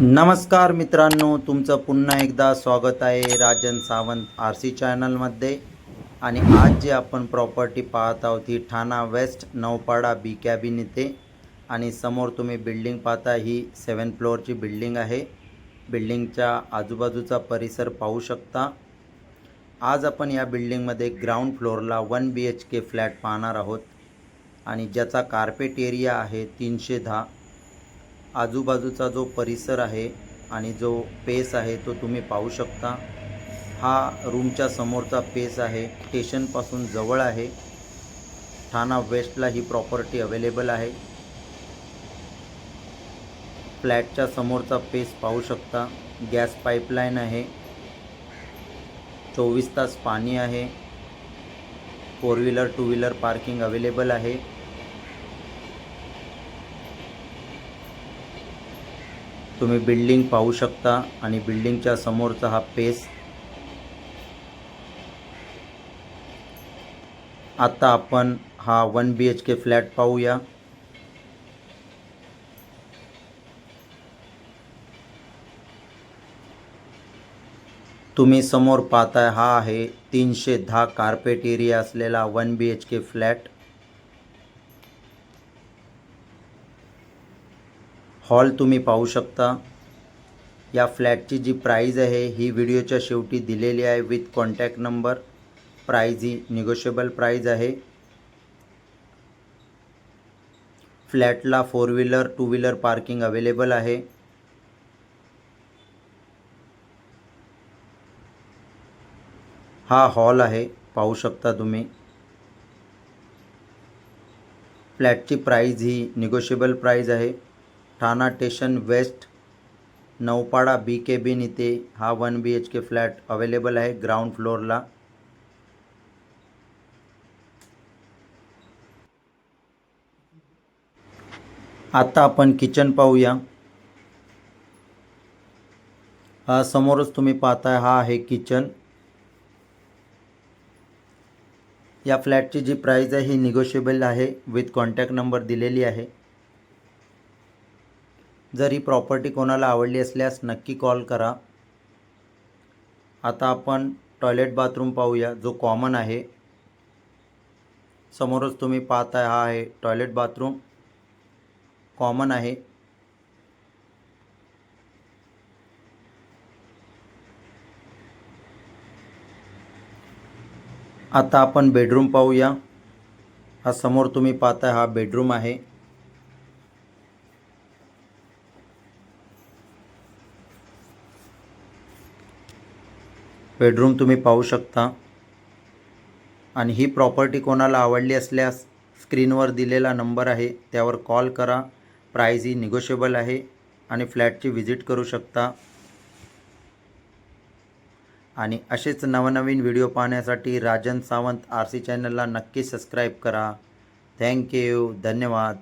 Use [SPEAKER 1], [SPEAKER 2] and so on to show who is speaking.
[SPEAKER 1] नमस्कार मित्रांनो तुमचं पुन्हा एकदा स्वागत आहे राजन सावंत आर सी चॅनलमध्ये. आणि आज जे आपण प्रॉपर्टी पाहत आहोत ही Thane west Naupada B cabin इथे. आणि समोर तुम्ही बिल्डिंग पाहता ही सेवन फ्लोअरची बिल्डिंग आहे. बिल्डिंगच्या आजूबाजूचा परिसर पाहू शकता. आज आपण या बिल्डिंगमध्ये ग्राउंड फ्लोअरला one B H K flat पाहणार आहोत. आणि ज्याचा कार्पेट एरिया आहे तीनशे दहा. आजूबाजूचा जो परिसर आहे आणि जो पेस आहे तो तुम्ही पाहू शकता. हा रूमच्या समोरचा पेस आहे. स्टेशनपासून जवळ आहे. ठाणा वेस्टला ही प्रॉपर्टी अवेलेबल आहे. फ्लॅटच्या समोरचा पेस पाहू शकता. गॅस पाईपलाईन आहे. चोवीस तास पाणी आहे. Four wheeler two wheeler parking available आहे. तुम्ही बिल्डिंग पाहू शकता आणि बिल्डिंगच्या समोरचा हा पेस. आता आपण हा one B H K flat पाहूया. तुम्ही समोर पाहताय हा आहे तीनशे दहा कार्पेट एरिया असलेला one B H K flat. Hall तुम्ही पाहू शकता. या फ्लॅटची जी प्राईज आहे ही व्हिडिओच्या शेवटी दिलेली आहे विथ कॉन्टॅक्ट नंबर प्राईज ही निगोशिएबल प्राईज आहे. फ्लॅटला four wheeler two wheeler parking available आहे. हा हॉल आहे पाहू शकता तुम्ही. फ्लॅटची प्राईज ही निगोशिएबल प्राईज आहे. Thane station west Naupada B के बिन इथे हा one B H K flat available आहे ग्राउंड फ्लोअरला. आता आपण किचन पाहूया. हा समोरच तुम्ही पाहताय हा आहे किचन. या फ्लॅटची जी प्राईज आहे ही निगोशिएबल आहे. विथ कॉन्टॅक्ट नंबर दिलेली आहे. जर ही प्रॉपर्टी कोणाला आवडली असल्यास नक्की कॉल करा. आता आपण टॉयलेट बाथरूम पाहूया जो कॉमन आहे. समोरच तुम्ही पाहत आहे हा आहे टॉयलेट बाथरूम. कॉमन आहे. आता आपण बेडरूम पाहूया. हा समोर तुम्ही पाहताय हा बेडरूम आहे. बेडरूम तुम्ही पाहू शकता. आणि ही प्रॉपर्टी कोणाला आवडली असल्यास स्क्रीनवर दिलेला नंबर आहे त्यावर कॉल करा. प्राईज ही निगोशिएबल आहे आणि फ्लॅटची व्हिजिट करू शकता. आणि असेच नवनवीन व्हिडिओ पाहण्यासाठी राजन सावंत आर सी चॅनलला नक्की सबस्क्राईब करा. थँक्यू धन्यवाद.